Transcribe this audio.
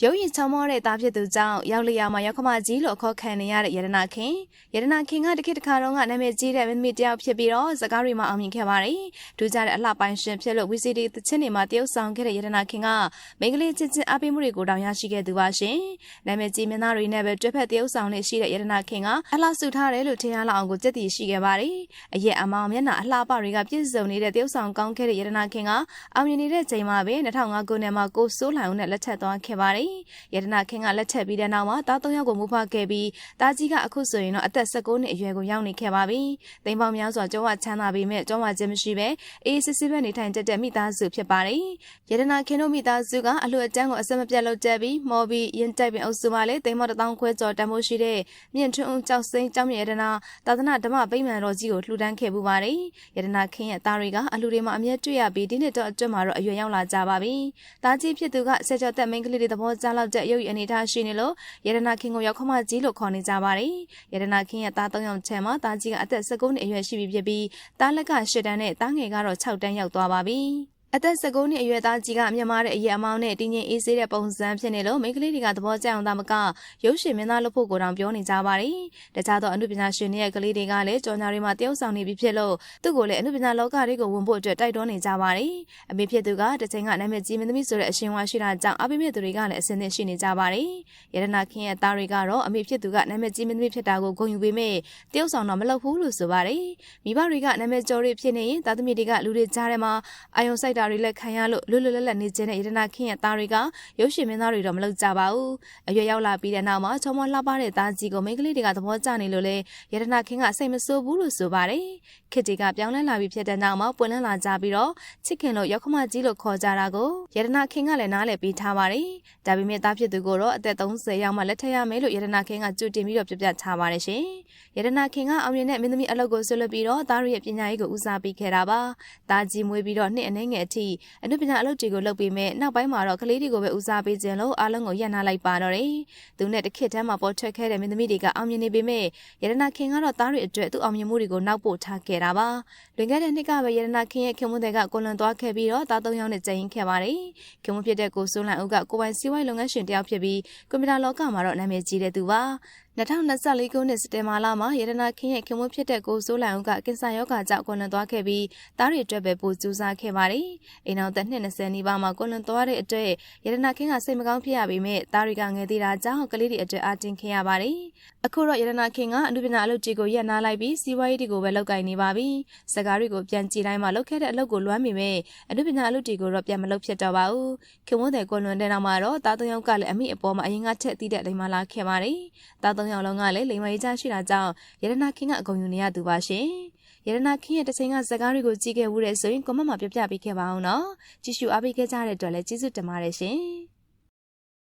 ရုပ်ရည်ချောင်းမောတဲ့သားဖြစ်သူကြောင့်ရောက်လျာမှာရောက်ခမကြီးလို့အခေါ်ခံနေရတဲ့ယရနာခင်ယရနာခင်ကတခေတ်တစ်ခါတော့ကနာမည်ကြီးတဲ့မင်းသမီးတစ်ယောက်ဖြစ်ပြီးတော့စကားတွေမှာအောင်မြင်ခဲ့ပါတယ်။ဒူးကြတဲ့အလှပိုင်ရှင်ဖြစ်လို့ VCD သချင်းတွေမှာတရုပ်ဆောင်ခဲ့တဲ့ယရနာခင်ကမိန်းကလေးချင်းချင်းအပေးမှုတွေကိုတောင်ရရှိခဲ့သူပါရှင်။နာမည်ကြီးမင်းသားတွေနဲ့ပဲတွဲဖက်တရုပ်ဆောင်နေရှိတဲ့ယရနာခင်ကအလှဆူထားတယ်လို့ထင်ရလောက်အောင်ကိုကြက်တီရှိခဲ့ပါတယ်။အရက်အမောင်မျက်နှာအလှပတွေကပြည့်စုံနေတဲ့တရုပ်ဆောင်ကောင်းခဲ့တဲ့ယရနာခင်ကအောင်မြင်နေတဲ့ချိန်မှာပဲ2005ခုနှစ်မှာကိုစိုးလိုင်ဦးနဲ့လက်ထပ်သွားခဲ့ပါတယ်။ရတနာခင်ကလက်ထက်ပြီးတဲ့နောက်မှာတားသုံးယောက်ကိုမူဖခဲ့ပြီးတားကြီးကအခုဆိုရင်တော့အသက်16နှစ်အရွယ်ကိုရောက်နေခဲ့ပါပြီ။တိမ်ပေါင်းများစွာကျောင်းဝချမ်းသာပေမဲ့ကျောင်းဝခြင်းမရှိပဲအေးစစ်စစ်ပဲနေထိုင်တတ်တဲ့မိသားစုဖြစ်ပါတယ်။ရတနာခင်တို့မိသားစုကအလှအကျန်းကိုအစမပြတ်လုပ်ကြပြီးမော်ဘီရင်တိုက်ပင်အုပ်စုမှာလေတိမ်ပေါင်း1000ခွဲကျော်တန်ဖိုးရှိတဲ့မြင့်ထွန်းဦးကြောက်စိမ့်ကျောင်းမြရတနာသာသနာဓမ္မဗိမာန်တော်ကြီးကိုလှူဒန်းခဲ့ပူပါတယ်။ရတနာခင်ရဲ့သားတွေကအလှတွေမှာအမြဲတွေ့ရပြီးဒီနှစ်တော့အတွင်းမှာတော့အရွယ်ရောက်လာကြပါပြီ။သားကြီးဖြစ်သူကဆက်ကျော်သက်မိန်းကလေးတွေသဘောကျလောက်တဲ့ရုပ်ရည်အနေထားရှိနေလို့ရတနာခင်ကိုရောက်ခမကြီးလို့ခေါ်နေကြပါတယ်။ရတနာခင်ရဲ့သား၃ယောက်ချမ်းမှာသားကြီးကအသက်19နှစ်အရွယ်ရှိပြီဖြစ်ပြီးသားလက်က10တန်းနဲ့သားငယ်ကတော့6တန်းရောက်သွားပါပြီ။ အသက်19နှစ်အရွယ်သားကြီးကမြမတဲ့အရေးအမောင်းနဲ့တင်းငင်အေးဆေးတဲ့ပုံစံဖြစ်နေလို့မိန်းကလေးတွေကသဘောကျအောင်သာမကရုပ်ရှင်မင်းသားလို့ဖို့ကိုတောင်ပြောနေကြပါတယ်။တခြားသောအမှုပညာရှင်တွေရဲ့ကလေးတွေကလည်းကြော်ညာတွေမှာတယောက်ဆောင်နေပြီဖြစ်လို့သူ့ကိုလည်းအမှုပညာလောကတွေကိုဝင်ဖို့အတွက်တိုက်တွန်းနေကြပါတယ်။အမေဖြစ်သူကတစ်ချိန်ကနာမည်ကြီးမင်းသမီးဆိုတဲ့အရှင်ဝါရှိတာကြောင့်အပိမြင့်သူတွေကလည်းအစင်းသင့်ရှိနေကြပါတယ်။ရတနာခင်ရဲ့သားတွေကတော့အမေဖြစ်သူကနာမည်ကြီးမင်းသမီးဖြစ်တာကိုဂုဏ်ယူပေမဲ့တယောက်ဆောင်တော့မလုပ်ဘူးလို့ဆိုပါတယ်။မိဘတွေကနာမည်ကျော်တွေဖြစ်နေရင်သားသမီးတွေကလူတွေကြားထဲမှာအာယုံစိုက်တာတွေလည်းခံရလို့လွတ်လွတ်လပ်လပ်နေခြင်းနဲ့ရတနာခင်ရဲ့သားတွေကရုပ်ရှင်မင်းသားတွေတော့မလုပ်ကြပါဘူး။အရွယ်ရောက်လာပြီးတဲ့နောက်မှာချောမောလှပတဲ့သားကြီးကိုမိန်းကလေးတွေကသဘောကျနေလို့လေရတနာခင်ကစိတ်မဆိုးဘူးလို့ဆိုပါတယ်။ခစ်တီကပြောင်းလဲလာပြီးဖြစ်တဲ့နောက်မှာပွင့်လန်းလာကြပြီးတော့ချစ်ခင်လို့ရောက်ခမကြီးလို့ခေါ်ကြတာကိုရတနာခင်ကလည်းနားလည်ပြီးထားပါတယ်။ဒါပေမဲ့သားဖြစ်သူကိုတော့အသက်30ရောက်မှလက်ထပ်ရမယ်လို့ရတနာခင်ကကြိုတင်ပြီးတော့ပြပြထားပါတယ်ရှင်။ရတနာခင်ကအောင်မြင်တဲ့မင်းသမီးအလုပ်ကိုဆွလွတ်ပြီးတော့သားရရဲ့ပညာရေးကိုဦးစားပေးခဲ့တာပါ။သားကြီးမွေးပြီးတော့နှစ်အနည်းငယ်အထိအနုပညာအလုပ်တွေကိုလုပ်ပြီးမဲ့နောက်ပိုင်းမှာတော့ကလေးတွေကိုပဲဦးစားပေးခြင်းလို့အားလုံးကိုရပ်နာလိုက်ပါတော့တယ်။သူနဲ့တစ်ခေတ်တည်းမှာပေါ်ထွက်ခဲ့တဲ့မင်းသမီးတွေကအောင်မြင်နေပေမဲ့ရတနာခင်ကတော့သားတွေအတွက်သူ့အောင်မြင်မှုတွေကိုနောက်ပို့ထားခဲ့တာပါ။လွန်ခဲ့တဲ့နှစ်ကပဲရတနာခင်ရဲ့ခင်မွန်းတွေကကိုလွန်သွားခဲ့ပြီးတော့သားသုံးယောက်နဲ့ကြိမ်ခဲ့ပါတယ်။ခင်မွန်းဖြစ်တဲ့ကိုစိုးလန်ဦးကကိုပိုင်စီးပွားရေးလုပ်ငန်းရှင်တယောက်ဖြစ်ပြီးကွန်ပျူတာလောကမှာတော့နာမည်ကြီးတဲ့သူပါ။2024ခုနှစ်စက်တင်ဘာလမှာရတနာခင်ရဲ့ခင်မွန်းဖြစ်တဲ့ကိုစိုးလန်ဦးကကင်ဆာရောဂါကြောင့်ကွန်လွန်သွားခဲ့ပြီးသားတွေအတွက်ပဲပို့ကျူးစားခဲ့ပါတယ်။အိမ်အောင်သက်20နီးပါးမှာကွန်လွန်သွားတဲ့အတွက်ရတနာခင်ကစိတ်မကောင်းဖြစ်ရပေမဲ့သားတွေကငယ်သေးတာကြောင့်ကလေးတွေအတွက်အားတင်ခင်ရပါတယ်။အခုတော့ရတနာခင်ကအမှုပညာအလုပ်တွေကိုရပ်နားလိုက်ပြီးစီးပွားရေးတွေကိုပဲလုပ်ကိုင်နေပါပြီ။စကားတွေကိုပြန်ကြည့်တိုင်းမှာလုပ်ခဲ့တဲ့အလုပ်ကိုလွမ်းမိမဲ့အမှုပညာအလုပ်တွေကိုတော့ပြန်မလုပ်ဖြစ်တော့ပါဘူး။ခင်မွန်းတဲ့ကွန်လွန်တဲ့နောက်မှာတော့သားသုံးယောက်ကလည်းအမိအပေါ်မှာအရင်ကထက်သီးတဲ့လိမ်မာလာခဲ့ပါတယ်။သားသုံးယောက်လုံးကလည်းလိမ်မာရေးချရှိတာကြောင့်ရတနာခင်ကအကုန်ယူနေရသူပါရှင်။ရတနာခင်ရဲ့တစ်ချိန်ကဇာကားတွေကိုကြည့်ခဲ့မှုတဲ့ဆိုရင်ကွန်မန့်မှာပြပြပေးခဲ့ပါအောင်နော်။ကြည့်ရှုအားပေးခဲ့ကြတဲ့အတွက်လည်းကျေးဇူးတင်ပါတယ်ရှင်။